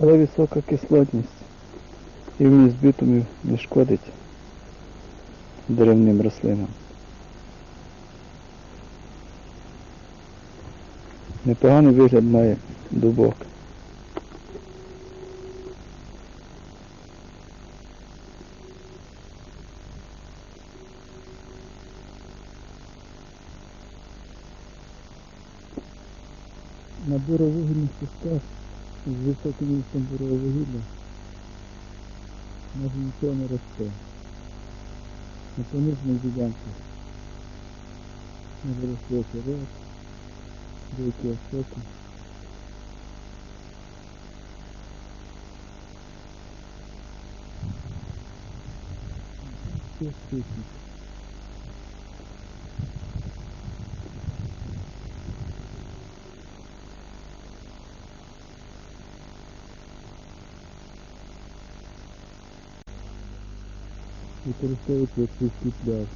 Але висока кислотність і вміст бітумів не шкодить деревним рослинам. Непоганий вигляд має дубок. На буровугільних кусках з високим місцем буровугілля майже нічого не росте. На понижених ділянках може рости очерет, деякі осоки. Все стихнет. Використовують як сільський пляж.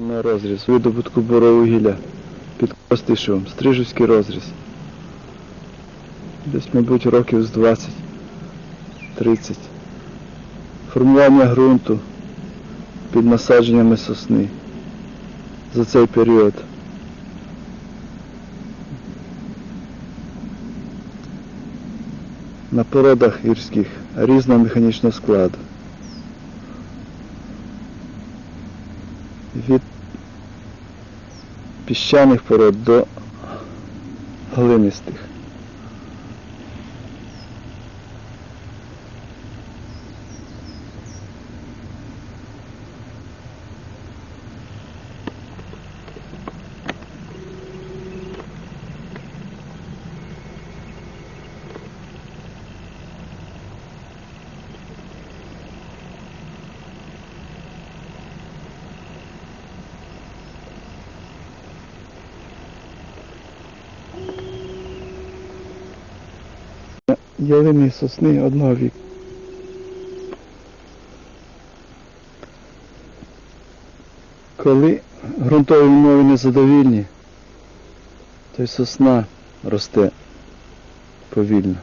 На розріз видобутку боровугілля під Костишем, Стрижівський розріз. Десь, мабуть, років з 20-30. Формування ґрунту під насадженнями сосни за цей період. На породах гірських різного механічного. Від піщаних пород до глинистих. Ялини і сосни одного віку. Коли ґрунтові умови незадовільні, то й сосна росте повільно,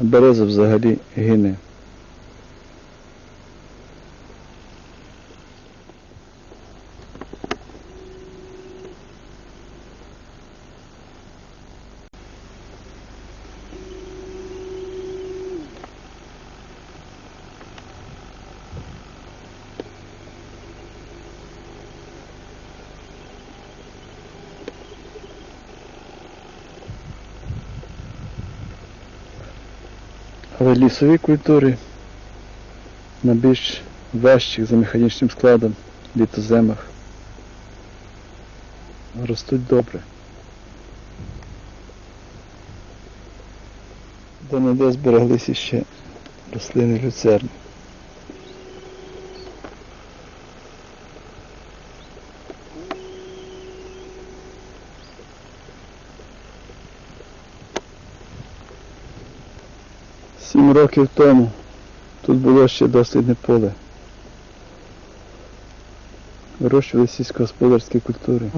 а береза взагалі гине. Лісові культури на більш важчих за механічним складом літоземах ростуть добре. Де не де збереглися ще рослини люцерни. Сім років тому тут було ще дослідне поле. Вирощували сільськогосподарські культури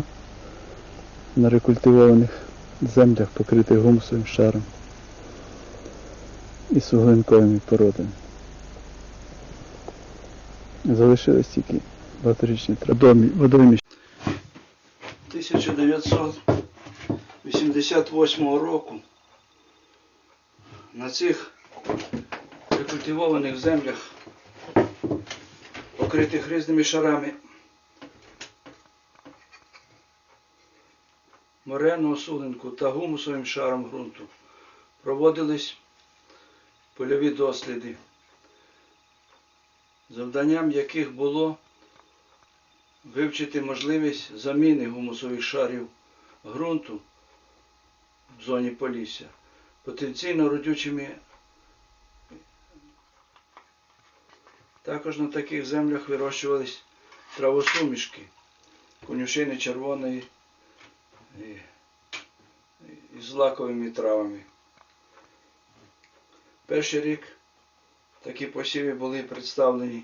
на рекультивованих землях, покритих гумусовим шаром і суглинковими породами. Залишились тільки багаторічні травдомі водоймища. 1988 року на цих рекультивованих землях, покритих різними шарами моренного суглинку та гумусовим шаром ґрунту, проводились польові досліди, завданням яких було вивчити можливість заміни гумусових шарів ґрунту в зоні Полісся потенційно родючими. Також на таких землях вирощувались травосумішки, конюшини червоної і, з лаковими травами. Перший рік такі посіви були представлені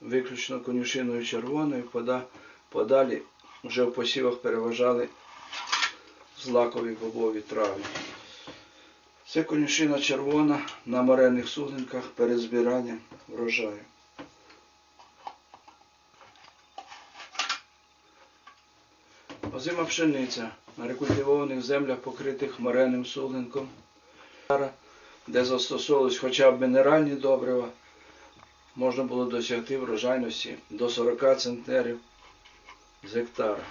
виключно конюшиною червоною, подалі вже в посівах переважали злакові бобові трави. Це конюшина червона на моренних суглинках перед збиранням врожаю. Озима пшениця на рекультивованих землях, покритих моренним суглинком, де застосовувались хоча б мінеральні добрива, можна було досягти врожайності до 40 центнерів з гектара.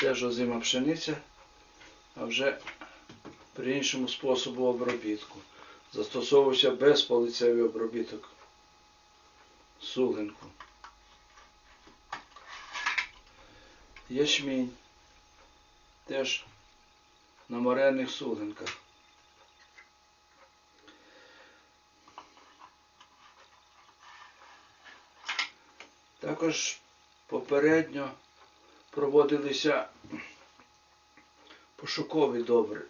Теж озима пшениця, а вже при іншому способу обробітку. Застосовувався безполицевий обробіток суглинку. Ячмінь теж на моренних суглинках. Також попередньо проводилися пошукові добри,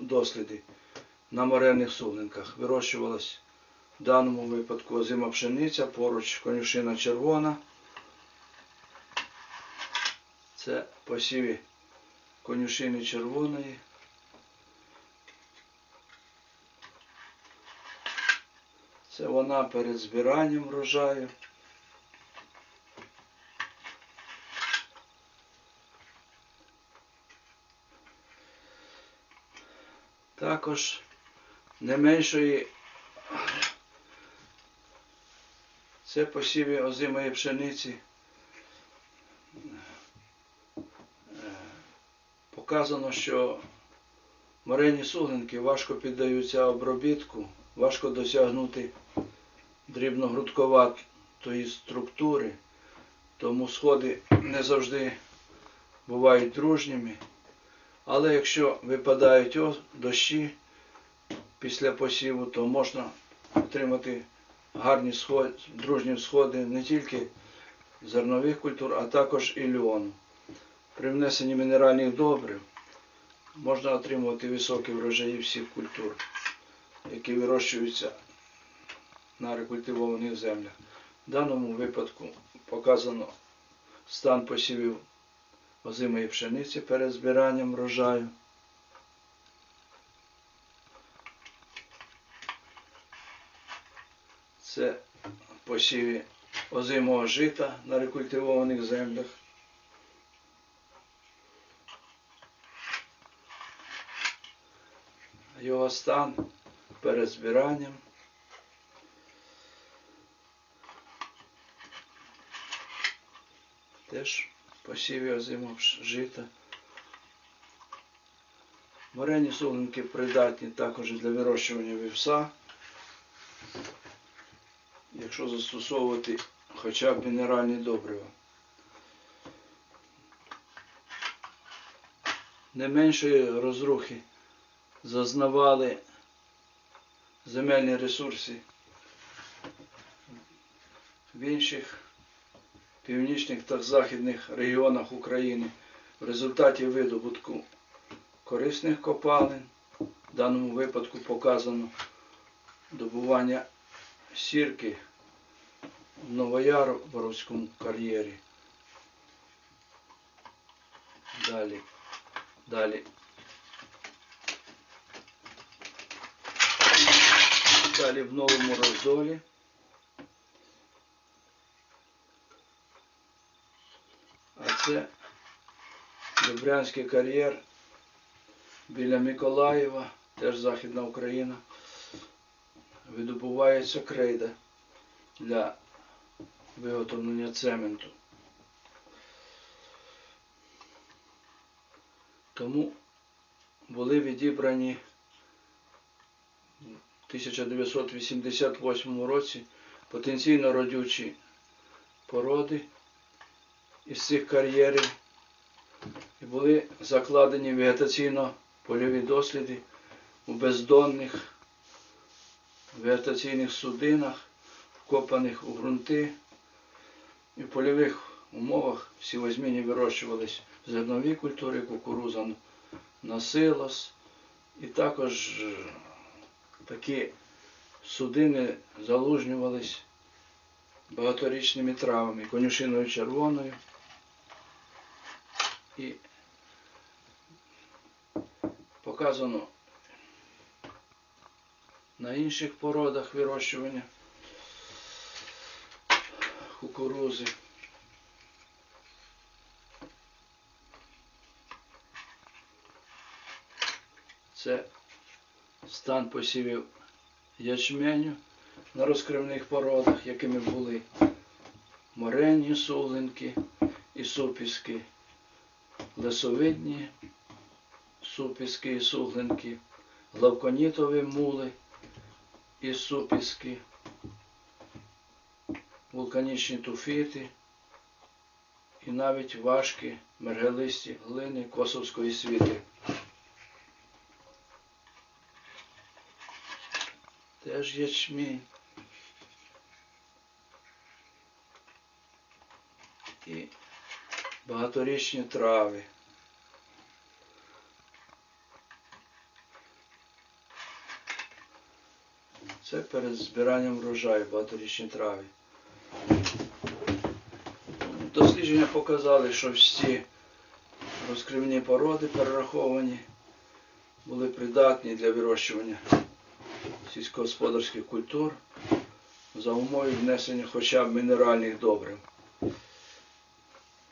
досліди на моренних суглинках. Вирощувалась в даному випадку озима пшениця, поруч конюшина червона. Це посіві конюшини червоної. Це вона перед збиранням врожаю. Також не меншої це посіві озимої пшениці. Е, Показано, що морені суглинки важко піддаються обробітку, важко досягнути дрібногрудковатої структури, тому сходи не завжди бувають дружніми. Але якщо випадають дощі після посіву, то можна отримати гарні сход, дружні сходи не тільки зернових культур, а також і льону. При внесенні мінеральних добрив можна отримувати високі врожаї всіх культур, які вирощуються на рекультивованих землях. В даному випадку показано стан посівів озимої пшениці перед збиранням врожаю. Це посіві озимого жита на рекультивованих землях. Його стан перед збиранням. Теж посіві озимого жита. Морені суглинки придатні також для вирощування вівса. Якщо застосовувати хоча б мінеральні добрива. Не меншої розрухи зазнавали земельні ресурси в інших північних та західних регіонах України в результаті видобутку корисних копалин. В даному випадку показано добування сірки в Новояворівському кар'єрі. Далі. Далі. Далі в новому роздолі. А це Добрянський кар'єр біля Миколаєва, теж Західна Україна. Видобувається крейда для виготовлення цементу. Тому були відібрані в 1988 році потенційно родючі породи із цих кар'єрів і були закладені вегетаційно-польові досліди у бездонних вегетаційних судинах, вкопаних у ґрунти. І в польових умовах всі возьміні вирощувались зернові культури, кукуруза на силос. І також такі судини залужнювались багаторічними травами, конюшиною червоною і показано на інших породах вирощування кукурузи. Це стан посівів ячменю на розкривних породах, якими були моренні суглинки і супіски, лесовидні супіски і суглинки, главконітові мули і супіски, вулканічні туфіти і навіть важкі мергелисті глини косовської світи. Теж ячмінь. І багаторічні трави. Це перед збиранням врожаю багаторічні трави. Дослідження показали, що всі розкривні породи перераховані були придатні для вирощування сільськогосподарських культур за умови внесення хоча б мінеральних добрив.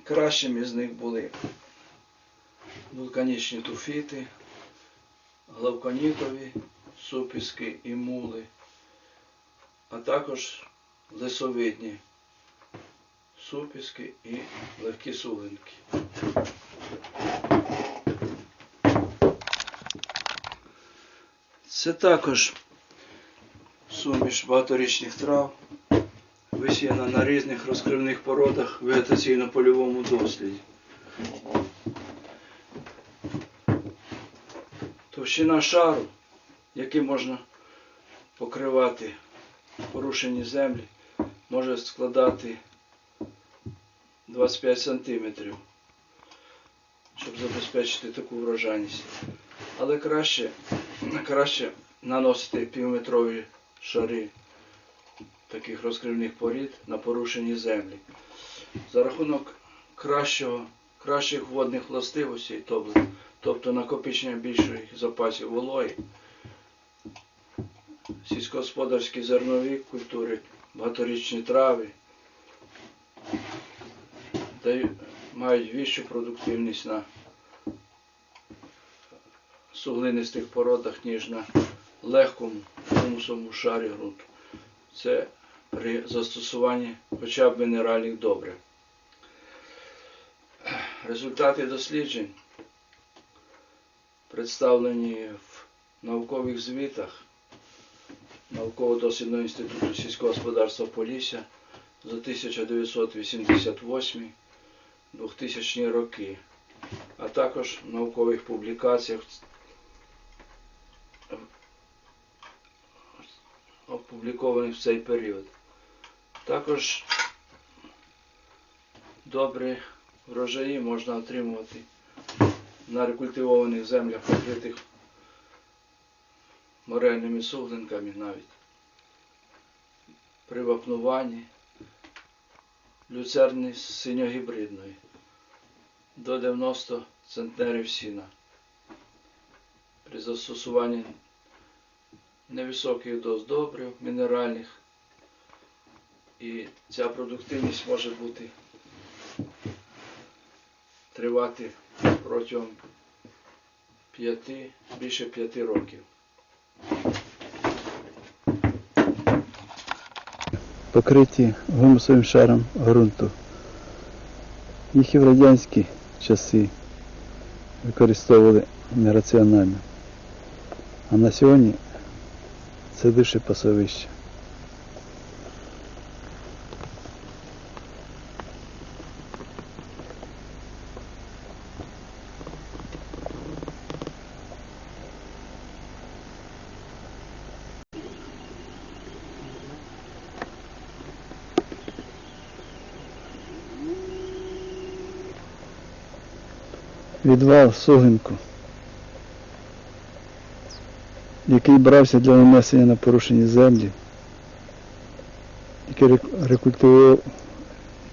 Кращими з них були вулканічні туфіти, главконітові, супіски і мули, а також лисовидні супіски і легкі суглинки. Це також суміш багаторічних трав, висіяна на різних розкривних породах в вегетаційно-польовому досліді. Товщина шару, яким можна покривати порушені землі, може складати 25 сантиметрів, щоб забезпечити таку врожайність. Але краще, краще наносити півметрові шари таких розкривних порід на порушені землі. За рахунок кращого, кращих водних властивостей, тобто, тобто накопичення більших запасів вологи, сільськогосподарські зернові культури, багаторічні трави мають вищу продуктивність на суглинистих породах, ніж на легкому гумусовому шарі ґрунту. Це при застосуванні хоча б мінеральних добрив. Результати досліджень представлені в наукових звітах Науково-дослідного інституту сільського господарства Полісся за 1988-2000 роки, а також в наукових публікаціях опублікованих в цей період. Також добрі врожаї можна отримувати на рекультивованих землях, покритих морельними суглинками навіть при вапнуванні люцерни синьогібридної до 90 центнерів сіна. При застосуванні невисоких доз добрив, мінеральних. І ця продуктивність може бути тривати протягом 5, більше 5 років. покриті гумусовим шаром ґрунту. Їх і в радянські часи використовували нераціонально. А на сьогодні це лише пасовище. Відвал согинку, який брався для нанесення на порушені землі, які рек-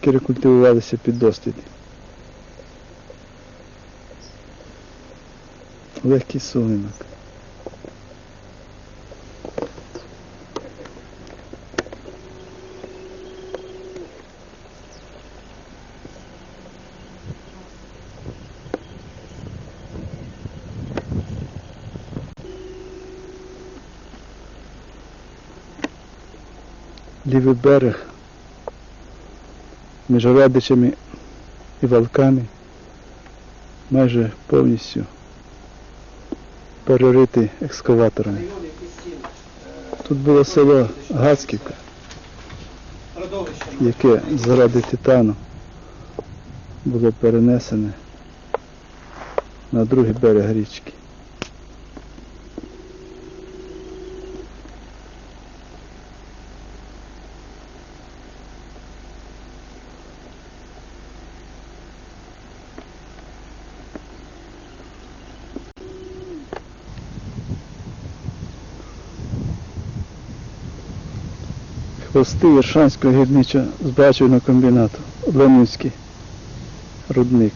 які рекультивувалися під досліді. Легкий сулинок. Лівий берег між Радичами і Валками майже повністю переритий екскаваторами. Тут було село Гацьківка, яке заради титану було перенесене на другий берег річки. Хвости Єршанського гірничо-збагачувального комбінату, Ленинський рудник.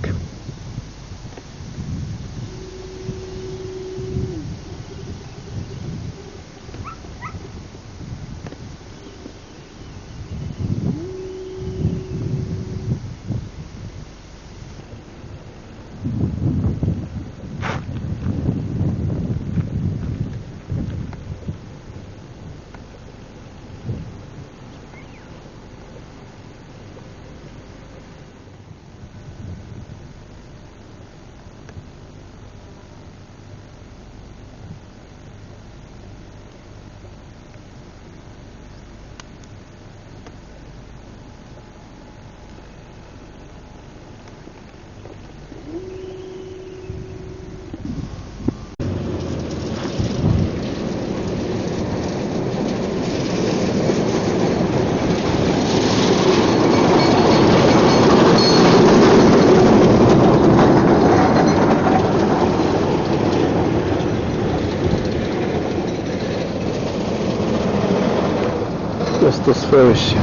Хвостосховище.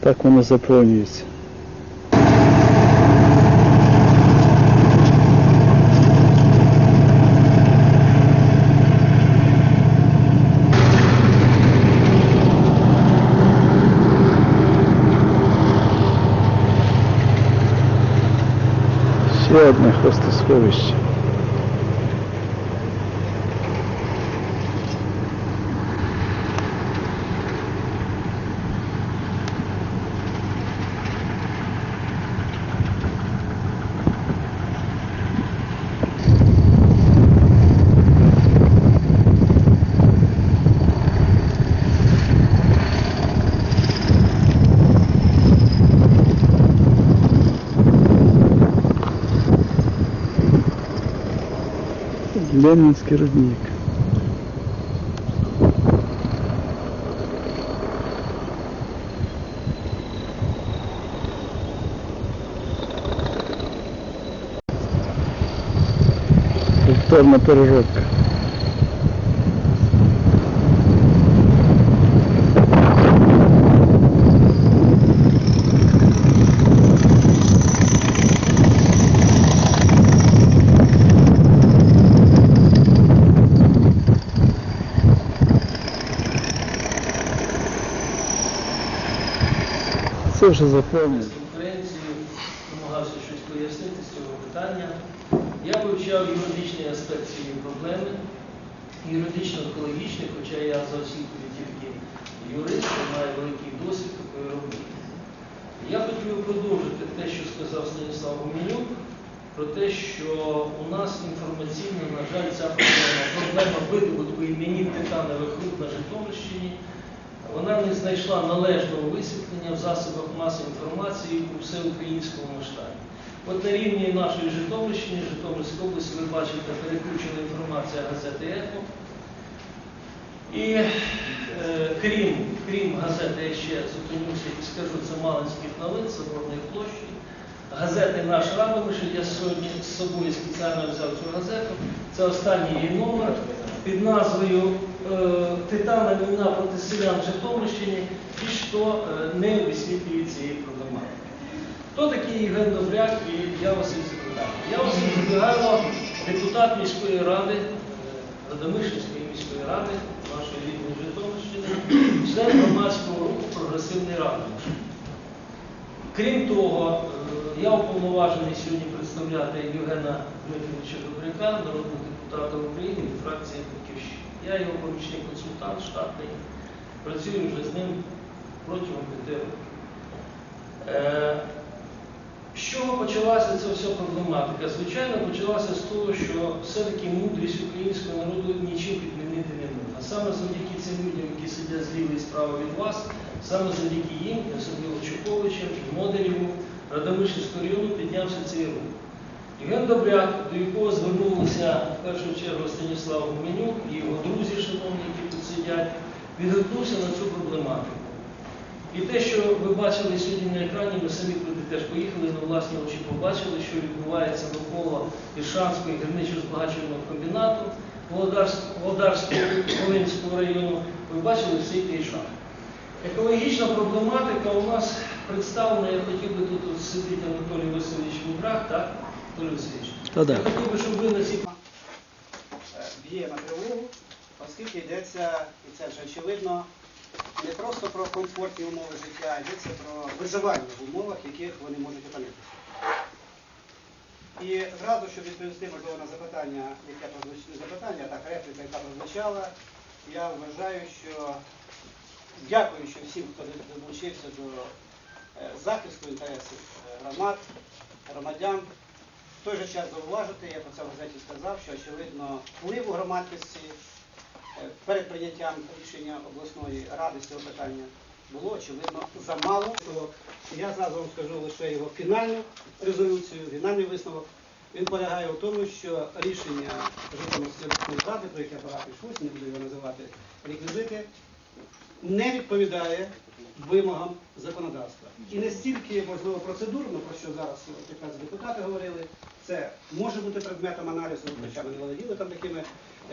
Так воно заповнюється. Ще одне хвостосховище. Ленинский рудник. Повторна переробка. Це вже заповнено. конференцію намагався щось пояснити з цього питання. Я вивчав юридичний аспект цієї проблеми, юридично-екологічний, хоча я за освітою тільки юрист, маю великий досвід такої роботи. Я хотів продовжити те, що сказав Станіслав Гуменюк, про те, що у нас інформаційно, на жаль, ця проблема, проблема видобутку іменів титанових руд на Житомирщині вона не знайшла належного висвітлення в засобах масової інформації у всеукраїнському масштабі. От на рівні нашої Житомирщини, Житомирської області, ви бачите переключена інформація газети Ехо. І е, крім, крім газети, я ще зупинюся і скажу, це Малинських новин, Соборної площі. Газети Наш Радомишль, я сьогодні з собою спеціально взяв цю газету. Це останній її номер під назвою Титана війна проти селян в Житомирщині і що е, не висвітлює цієї проблематики. Хто такий Євген Добряк і я Василь Запитаю? Я Василь Запитайло, депутат міської ради, е, Радомишльської міської ради, нашої рідної Житомирщини, член громадського руху Прогресивний Радомишль. Крім того, е, я уповноважений сьогодні представляти Євгена Дмитровича Добряка, народного депутата України від фракції Батьківщина. Я його помічний консультант штатний, працюю вже з ним протягом п'яти років. Е, З чого почалася ця вся проблематика? Звичайно, почалася з того, що все-таки мудрість українського народу нічим підмінити не можна. Саме завдяки цим людям, які сидять зліва і справа від вас, саме завдяки їм, особливо Чуковичем, і Модеріву, району піднявся цей рух. Євген Добряк, до якого звернулися в першу чергу Станіслав Гуменюк і його друзі, шановні, які тут сидять, відгукнувся на цю проблематику. І те, що ви бачили сьогодні на екрані, ми самі туди теж поїхали, на власні очі побачили, що відбувається навколо Іршанського гірничо-збагачувального комбінату Володарського Волинського району. Ви бачили всі ті шахти. Екологічна проблематика у нас представлена, я хотів би тут сидіти Анатолій Васильович Мудрак, так? Васильович. Я хотів би, щоб ви на цій Е, б'є на тривогу, оскільки йдеться, і це вже очевидно, не просто про комфортні умови життя, а йдеться про виживання в умовах, в яких вони можуть опинитися. І зразу, щоб відповісти, можливо, на запитання, яке прозвучало запитання, так, репліка, яка прозвучала, я вважаю, що дякуючи всім, хто долучився до е, захисту інтересів е, громад, громадян, той же час зауважити, я про це в газеті сказав, що очевидно впливу громадськості е, перед прийняттям рішення обласної ради з цього питання було очевидно замало. Я зразу вам скажу лише його фінальну резолюцію, фінальний висновок. Він полягає в тому, що рішення Житомирської обласної ради, про яке багато йшлося, не буду його називати реквізити, не відповідає вимогам законодавства. І не стільки, можливо, процедурно, про що зараз якраз депутати говорили, це може бути предметом аналізу, хоча ми не володіли там такими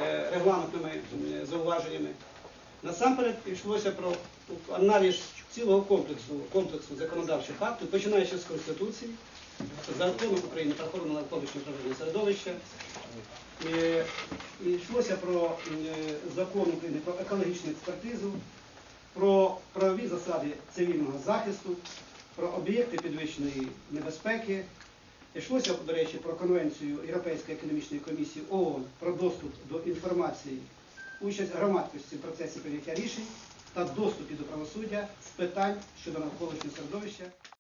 е, регламентними е, зауваженнями. Насамперед йшлося про аналіз цілого комплексу, комплексу законодавчих актів, починаючи з Конституції, закону України про охорону навколишнього природного середовища, і, і йшлося про е, закон України про екологічну експертизу, про правові засади цивільного захисту, про об'єкти підвищеної небезпеки. Йшлося, до речі, про Конвенцію Європейської економічної комісії ООН про доступ до інформації, участь громадськості в процесі прийняття рішень та доступі до правосуддя з питань щодо навколишнього середовища.